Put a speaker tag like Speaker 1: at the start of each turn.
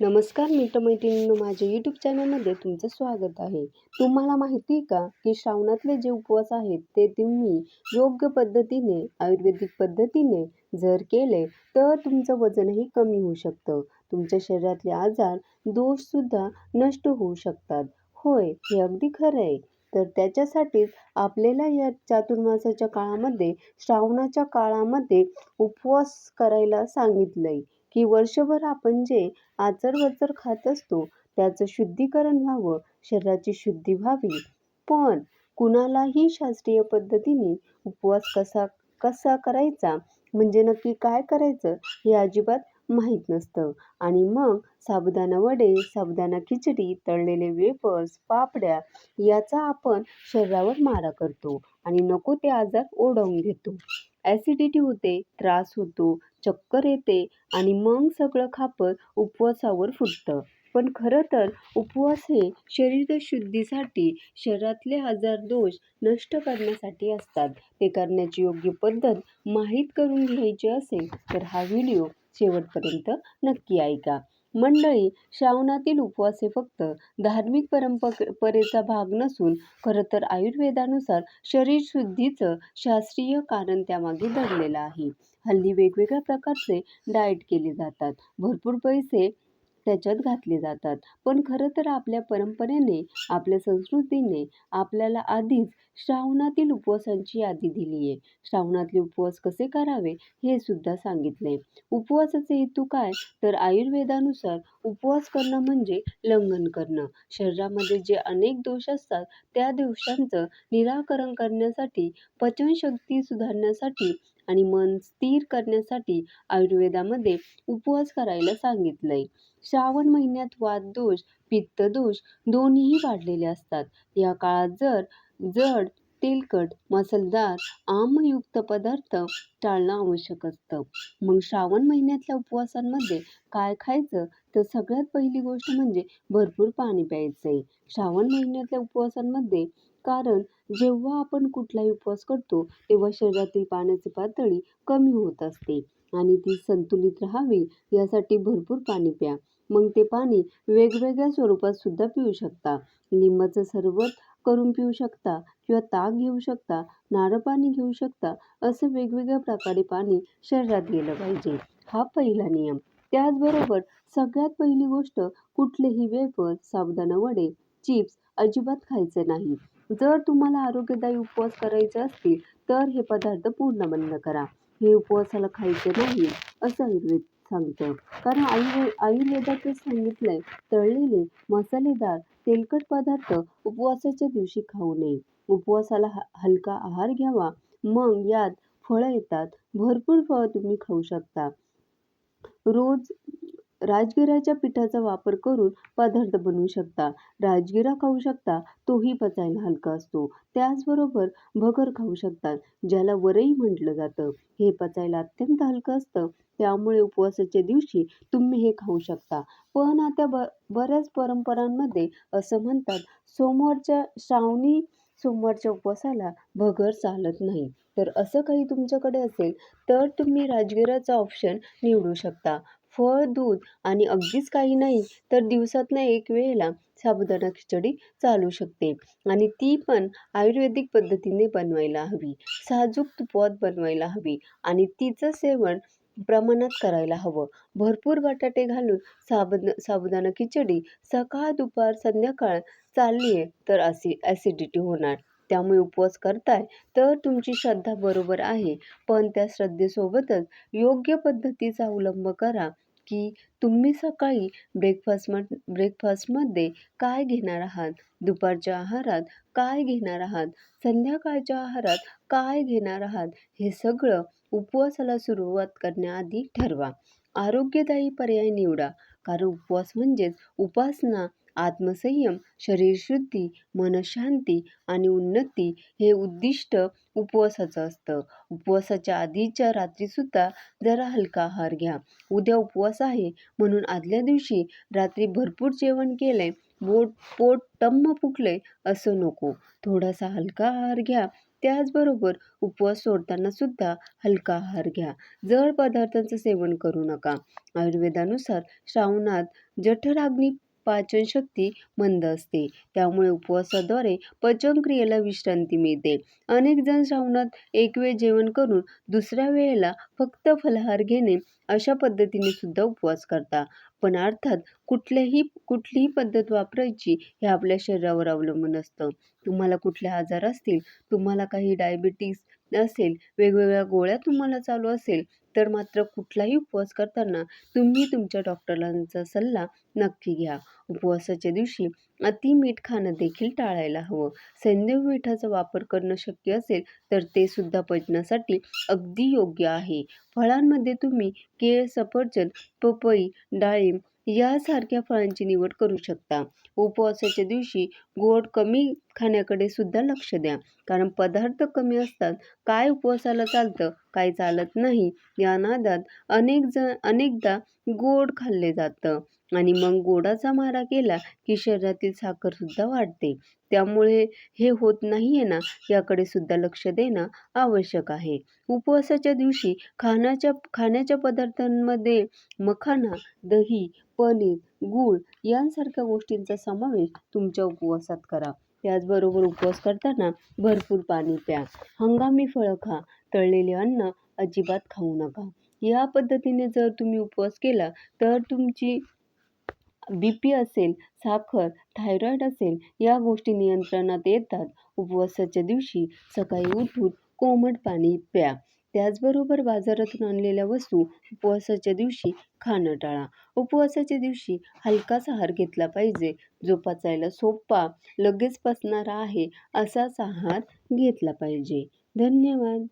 Speaker 1: नमस्कार मित्रमैत्रिणींनो माझ्या यूट्यूब चॅनलमध्ये तुमचं स्वागत आहे. तुम्हाला माहिती आहे का की श्रावणातले जे उपवास आहेत ते तुम्ही योग्य पद्धतीने आयुर्वेदिक पद्धतीने जर केले तर तुमचं वजनही कमी होऊ शकतं. तुमच्या शरीरातले आजार दोषसुद्धा नष्ट होऊ शकतात. होय हे अगदी खरं आहे. तर त्याच्यासाठीच आपल्याला या चातुर्मासाच्या काळामध्ये श्रावणाच्या काळामध्ये उपवास करायला सांगितलं आहे की वर्षभर आपण जे आचरवचर खात असतो त्याचं शुद्धीकरण व्हावं, शरीराची शुद्धी व्हावी. पण कुणालाही शास्त्रीय पद्धतीने उपवास कसा कसा करायचा म्हणजे नक्की काय करायचं हे अजिबात माहीत नसतं आणि मग साबुदाणा वडे, साबुदाणा खिचडी, तळलेले वेफर्स, पापड्या याचा आपण शरीरावर मारा करतो आणि नको ते आजार ओढावून घेतो. ॲसिडिटी होते, त्रास होतो, चक्कर येते आणि मग सगळं खापर उपवासावर फुटतं. पण खरं तर उपवास हे शरीरशुद्धीसाठी, शरीरातले आजार दोष नष्ट करण्यासाठी असतात. ते करण्याची योग्य पद्धत माहीत करून घ्यायची असेल तर हा व्हिडिओ शेवटपर्यंत नक्की ऐका. मंडळी, श्रावणातील उपवास हे फक्त धार्मिक परंपरेचा भाग नसून खरं तर आयुर्वेदानुसार शरीरशुद्धीचं शास्त्रीय कारण त्यामागे दडलेलं आहे. हल्ली वेगवेगळ्या प्रकारचे डाएट केले जातात. भरपूर पैसे त्याच्यात घातले जातात. पण खरं तर आपल्या परंपरेने, आपल्या संस्कृतीने आपल्याला आधीच श्रावणातील उपवासांची यादी दिली आहे. श्रावणातले उपवास कसे करावे हे सुद्धा सांगितले उपवासाचे हेतू काय तर आयुर्वेदानुसार उपवास करणं म्हणजे लंघन करणं. शरीरामध्ये जे अनेक दोष असतात त्या दोषांचं निराकरण करण्यासाठी, पचनशक्ती सुधारण्यासाठी आणि मन स्थिर करण्यासाठी आयुर्वेदामध्ये उपवास करायला सांगितलंय. श्रावण महिन्यात वातदोष, पित्तदोष दोन्हीही वाढलेले असतात. या काळात जर जड, तेलकट, मसलदार आम्लयुक्त पदार्थ टाळणं आवश्यक असतं. मग श्रावण महिन्यातल्या उपवासांमध्ये काय खायचं तर सगळ्यात पहिली गोष्ट म्हणजे भरपूर पाणी प्यायचं आहे श्रावण महिन्यातल्या उपवासांमध्ये कारण जेव्हा आपण कुठलाही उपवास करतो तेव्हा शरीरातील पाण्याची पातळी कमी होत असते आणि ती संतुलित राहावी यासाठी भरपूर पाणी प्या. मग ते पाणी वेगवेगळ्या स्वरूपात सुद्धा पिऊ शकता. लिंबाचं सरबत करून पिऊ शकता किंवा ताक घेऊ शकता, नारळ पाणी घेऊ शकता असं वेगवेगळ्या प्रकारे पाणी शरीरात गेलं पाहिजे. हा पहिला नियम. त्याचबरोबर सगळ्यात पहिली गोष्ट कुठलेही वेफर्स, साबुदाणा वडे, चिप्स अजिबात खायचे नाही. जर तुम्हाला आरोग्यदायी उपवास करायचे असतील तर हे पदार्थ पूर्ण बंद करा. हे उपवासाला खायचे नाही असं आयुर्वेद सांगतं. कारण आयुर्वेदातच सांगितलंय तळलेले, मसालेदार, तेलकट पदार्थ उपवासाच्या दिवशी खाऊ नये. उपवासाला हलका आहार घ्यावा. मग यात फळं येतात. भरपूर फळं तुम्ही खाऊ शकता. रोज राजगिराच्या पिठाचा वापर करून पदार्थ बनवू शकता. राजगिरा खाऊ शकता. तोही पचायला हलका असतो. त्याचबरोबर भगर खाऊ शकतात ज्याला वरई म्हटलं जातं. हे पचायला अत्यंत हलकं असतं. त्यामुळे उपवासाच्या दिवशी तुम्ही हे खाऊ शकता. पण आता ब बऱ्याच परंपरांमध्ये असं म्हणतात सोमवारच्या श्रावणी सोमवारच्या उपवासाला भगर चालत नाही. तर असं काही तुमच्याकडे असेल तर तुम्ही राजगिराचा ऑप्शन निवडू शकता. फळ, दूध आणि अगदीच काही नाही तर दिवसातनं एक वेळेला साबुदाणा खिचडी चालू शकते आणि ती पण आयुर्वेदिक पद्धतीने बनवायला हवी. साजूक तुपात बनवायला हवी आणि तिचं सेवन प्रमाणात करायला हवं. भरपूर बटाटे घालून साबद साबुदाणा खिचडी सकाळ, दुपार, संध्याकाळ चालली आहे तर ॲसिडिटी होणार. त्यामुळे उपवास करताय तर तुमची श्रद्धा बरोबर आहे. पण त्या श्रद्धेसोबतच योग्य पद्धतीचा अवलंब करा की तुम्ही सकाळी ब्रेकफास्टमध्ये काय घेणार आहात, दुपारच्या आहारात काय घेणार आहात, संध्याकाळच्या आहारात काय घेणार आहात हे सगळं उपवासाला सुरुवात करण्याआधी ठरवा. आरोग्यदायी पर्याय निवडा. कारण उपवास म्हणजेच उपासना, आत्मसंयम, शरीरशुद्धी, मनशांती आणि उन्नती हे उद्दिष्ट उपवासाचं असतं. उपवासाच्या आधीच्या रात्रीसुद्धा जरा हलका आहार घ्या. उद्या उपवास आहे म्हणून आदल्या दिवशी रात्री भरपूर जेवण केलंय, पोट टम्म फुगलंय असं नको. थोडासा हलका आहार घ्या त्याचबरोबर उपवास सोडताना सुद्धा हलका आहार घ्या जड पदार्थांचं सेवन करू नका आयुर्वेदानुसार श्रावणात जठराग्नी पाचनशक्ती मंद असते. त्यामुळे उपवासाद्वारे पचनक्रियेला विश्रांती मिळते. अनेक जण श्रावणात एक वेळ जेवण करून दुसऱ्या वेळेला फक्त फलाहार घेणे अशा पद्धतीने सुद्धा उपवास करता पण अर्थात कुठल्याही कुठलीही पद्धत वापरायची हे आपल्या शरीरावर अवलंबून असतं. तुम्हाला कुठले आजार असतील तुम्हाला काही डायबिटीस असेल वेगवेगळ्या गोळ्या तुम्हाला चालू असेल तर मात्र कुठलाही उपवास करताना तुम्ही तुमच्या डॉक्टरांचा सल्ला नक्की घ्या. उपवासाच्या दिवशी अति मीठ खाणं देखील टाळायला हवं. सैंधव मिठाचा वापर करणं शक्य असेल तर ते सुद्धा पचनासाठी अगदी योग्य आहे. फळांमध्ये तुम्ही केळ सफरचंद पपई डाळिंब यासारख्या फळांची निवड करू शकता. उपवासाच्या दिवशी गोड कमी खाण्याकडे सुद्धा लक्ष द्या. कारण पदार्थ कमी असतात. काय उपवासाला चालतं? काय चालत नाही. या नादात अनेक जण अनेकदा गोड खाल्ले जातं. आणि मग गोडाचा मारा केला की शरीरातील साखरसुद्धा वाढते. त्यामुळे हे होत नाही आहे ना? याकडे सुद्धा लक्ष देणं आवश्यक आहे. उपवासाच्या दिवशी खाण्याच्या खाण्याच्या पदार्थांमध्ये मखाना दही पनीर गूळ यांसारख्या गोष्टींचा समावेश तुमच्या उपवासात करा. याचबरोबर उपवास करताना भरपूर पाणी प्या. हंगामी फळं खा. तळलेले अन्न अजिबात खाऊ नका. या पद्धतीने जर तुम्ही उपवास केला तर तुमची बी पी असेल साखर थायरॉईड असेल या गोष्टी नियंत्रणात येतात. उपवासाच्या दिवशी सकाळी उठून कोमट पाणी प्या. त्याचबरोबर बाजारातून आणलेल्या वस्तू उपवासाच्या दिवशी खाणं टाळा. उपवासाच्या दिवशी हलकाच आहार घेतला पाहिजे. जो पचायला सोपा लगेच पचणारा आहे असाच आहार घेतला पाहिजे. धन्यवाद.